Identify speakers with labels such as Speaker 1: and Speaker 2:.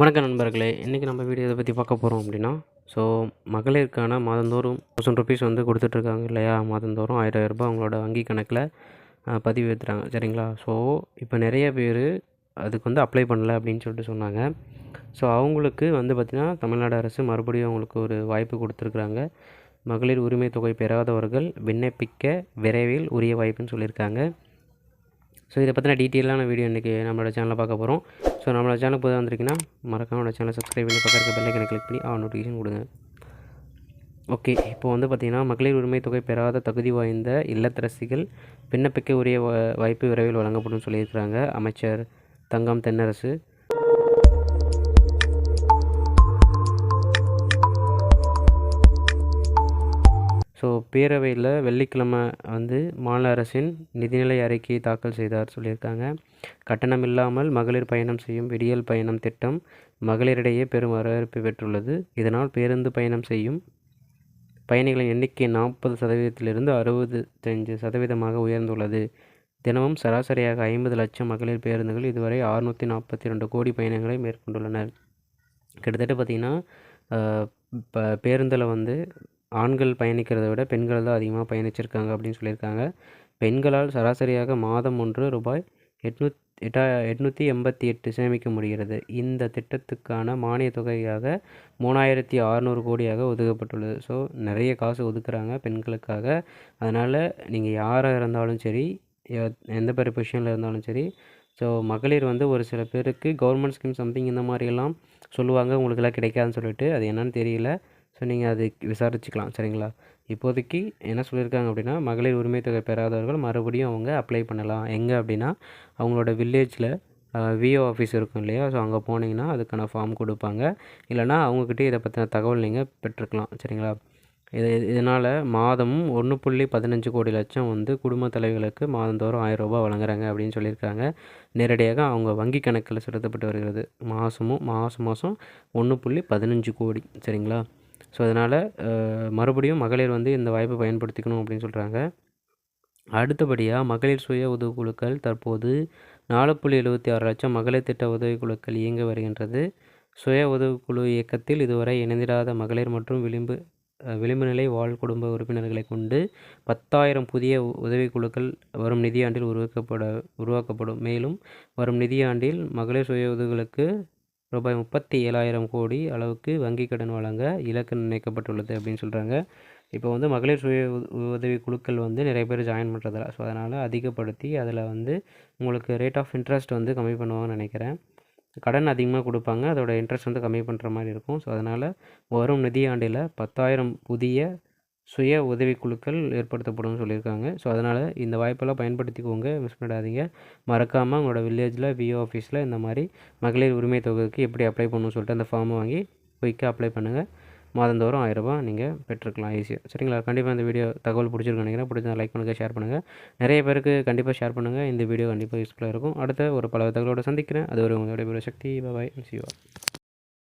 Speaker 1: வணக்கம் நண்பர்களே. இன்றைக்கி நம்ம வீடியோ இதை பற்றி பார்க்க போகிறோம் அப்படின்னா ஸோ மகளிருக்கான மாதந்தோறும் தௌசண்ட் ருபீஸ் வந்து கொடுத்துட்ருக்காங்க இல்லையா? மாதந்தோறும் ஆயிரம் ரூபாய் அவங்களோட வங்கி கணக்கில் பதிவு ஏற்றுறாங்க சரிங்களா? ஸோ இப்போ நிறைய பேர் அதுக்கு வந்து அப்ளை பண்ணல அப்படின்னு சொல்லிட்டு சொன்னாங்க. ஸோ அவங்களுக்கு வந்து பார்த்திங்கன்னா தமிழ்நாடு அரசு மறுபடியும் அவங்களுக்கு ஒரு வாய்ப்பு கொடுத்துருக்குறாங்க. மகளிர் உரிமை தொகை பெறாதவர்கள் விண்ணப்பிக்க விரைவில் உரிய வாய்ப்புன்னு சொல்லியிருக்காங்க. ஸோ இதை பற்றின டீட்டெயிலான வீடியோ இன்றைக்கி நம்மளோட சேனலில் பார்க்க போகிறோம் ஸோ நம்மளோட சேனல் புதாக வந்திருக்கீங்கன்னா மறக்காம நம்மளோட சேனலை சப்ஸ்கிரைப் பண்ணி பக்கத்தில் பெல்லைக்கனை கிளிக் பண்ணி ஆன் நோட்டிஃபிகேஷன் கொடுங்க. ஓகே இப்போ வந்து பார்த்திங்கன்னா மகளிர் உரிமை தொகை பெறாத தகுதி வாய்ந்த இல்லத்தரசிகள் விண்ணப்பிக்க உரிய வா- வாய்ப்பு விரைவில் வழங்கப்படும் சொல்லியிருக்கிறாங்க. அமைச்சர் தங்கம் தென்னரசு. ஸோ பேரவையில் வெள்ளிக்கிழமை வந்து மாநில அரசின் நிதிநிலை அறிக்கையை தாக்கல் செய்தார் சொல்லியிருக்காங்க. கட்டணம் இல்லாமல் மகளிர் பயணம் செய்யும் விடியல் பயணம் திட்டம் மகளிரிடையே பெரும் வரவேற்பு பெற்றுள்ளது. இதனால் பேருந்து பயணம் செய்யும் பயணிகளின் எண்ணிக்கை நாற்பது சதவீதத்திலிருந்து அறுபத்தஞ்சு சதவீதமாக உயர்ந்துள்ளது. தினமும் சராசரியாக ஐம்பது லட்சம் மகளிர் பேருந்துகள் இதுவரை அறுநூற்றி நாற்பத்தி ரெண்டு கோடி பயணங்களை மேற்கொண்டுள்ளனர். கிட்டத்தட்ட பார்த்திங்கன்னா இப்போ பேருந்தில் வந்து ஆண்கள் பயணிக்கிறதை விட பெண்கள் தான் அதிகமாக பயணிச்சிருக்காங்க அப்படின்னு சொல்லியிருக்காங்க. பெண்களால் சராசரியாக மாதம் ஒன்று ரூபாய் எட்நூத் எட்டா எட்நூற்றி எண்பத்தி எட்டு சேமிக்க முடிகிறது. இந்த திட்டத்துக்கான மானியத் தொகையாக மூணாயிரத்தி அறநூறு கோடியாக ஒதுக்கப்பட்டுள்ளது. ஸோ நிறைய காசு ஒதுக்குறாங்க பெண்களுக்காக. அதனால் நீங்கள் யாராக இருந்தாலும் சரி எந்த பெரிய பொசிஷனில் இருந்தாலும் சரி ஸோ மகளிர் வந்து ஒரு சில பேருக்கு கவர்மெண்ட் ஸ்கீம் சம்திங் இந்த மாதிரியெல்லாம் சொல்லுவாங்க. உங்களுக்கெல்லாம் கிடைக்காதுன்னு சொல்லிட்டு அது என்னன்னு தெரியல. ஸோ நீங்கள் அது விசாரிச்சுக்கலாம் சரிங்களா? இப்போதைக்கு என்ன சொல்லியிருக்காங்க அப்படின்னா மகளிர் உரிமை தொகை பெறாதவர்கள் மறுபடியும் அவங்க அப்ளை பண்ணலாம். எங்கே அப்படின்னா அவங்களோட வில்லேஜில் விஓ ஆஃபீஸ் இருக்கும் இல்லையா? ஸோ அங்கே போனீங்கன்னா அதுக்கான ஃபார்ம் கொடுப்பாங்க. இல்லைனா அவங்கக்கிட்டே இதை பற்றின தகவல் நீங்கள் பெற்றுக்கலாம் சரிங்களா? இது இதனால் மாதம் ஒன்று புள்ளி பதினஞ்சு கோடி லட்சம் வந்து குடும்ப தலைவர்களுக்கு மாதந்தோறும் ஆயிரம் ரூபாய் வழங்குறாங்க அப்படின்னு சொல்லியிருக்காங்க. நேரடியாக அவங்க வங்கி கணக்கில் செலுத்தப்பட்டு வருகிறது. மாதமும் மாதம் மாதம் ஒன்று புள்ளி பதினஞ்சு கோடி சரிங்களா? ஸோ அதனால் மறுபடியும் மகளிர் வந்து இந்த வாய்ப்பை பயன்படுத்திக்கணும் அப்படின்னு சொல்கிறாங்க அடுத்தபடியாக மகளிர் சுய உதவிக்குழுக்கள் தற்போது நாலு புள்ளி எழுபத்தி ஆறு லட்சம் மகளிர் திட்ட உதவிக்குழுக்கள் இயங்கி வருகின்றது. சுய உதவிக்குழு இயக்கத்தில் இதுவரை இணைந்திடாத மகளிர் மற்றும் விளிம்பு விளிம்புநிலை விளிம்பு நிலை வாழ் குடும்ப உறுப்பினர்களை கொண்டு பத்தாயிரம் புதிய உ- உதவிக்குழுக்கள் வரும் நிதியாண்டில் உருவாக்கப்பட உருவாக்கப்படும். மேலும் வரும் நிதியாண்டில் மகளிர் சுய உதவிகளுக்கு ரூபாய் முப்பத்தி ஏழாயிரம் கோடி அளவுக்கு வங்கி கடன் வழங்க இலக்கு நிர்ணயிக்கப்பட்டுள்ளது அப்படின்னு சொல்கிறாங்க இப்போ வந்து மகளிர் சுய உதவி குழுக்கள் வந்து நிறைய பேர் ஜாயின் பண்ணுறதில்ல ஸோ அதனால் அதிகப்படுத்தி அதில் வந்து உங்களுக்கு ரேட் ஆஃப் இன்ட்ரெஸ்ட் வந்து கம்மி பண்ணுவாங்கன்னு நினைக்கிறேன். கடன் அதிகமாக கொடுப்பாங்க அதோட இன்ட்ரெஸ்ட் வந்து கம்மி பண்ணுற மாதிரி இருக்கும். ஸோ அதனால் வரும் நிதியாண்டில் பத்தாயிரம் புதிய சுய உதவிக்குழுக்கள் ஏற்படுத்தப்படும்னு சொல்லியிருக்காங்க. ஸோ அதனால் இந்த வாய்ப்பெல்லாம் பயன்படுத்திக்கோங்க. மிஸ் பண்ணிடாதீங்க மறக்காமல் உங்களோட வில்லேஜில் விஓ ஆஃபீஸில் இந்த மாதிரி மகளிர் உரிமை தொகைக்கு எப்படி அப்ளை பண்ணணும்னு சொல்லிட்டு அந்த ஃபார்ம் வாங்கி குயிக்காக அப்ளை பண்ணுங்கள் மாதந்தோறும் ஆயிரரூபா நீங்கள் பெற்றுக்கலாம் ஈஸியாக சரிங்களா? கண்டிப்பாக இந்த வீடியோ தகவல் பிடிச்சிருக்கு நினைக்கிறேன். பிடிச்சா லைக் பண்ணுங்கள் ஷேர் பண்ணுங்கள் நிறைய பேருக்கு கண்டிப்பாக ஷேர் பண்ணுங்கள் இந்த வீடியோ கண்டிப்பாக யூஸ்ஃபுல்லாக இருக்கும். அடுத்த ஒரு பல தகவலோட சந்திக்கிறேன். அது ஒரு உங்களுடைய சக்தி. பாய் சிவா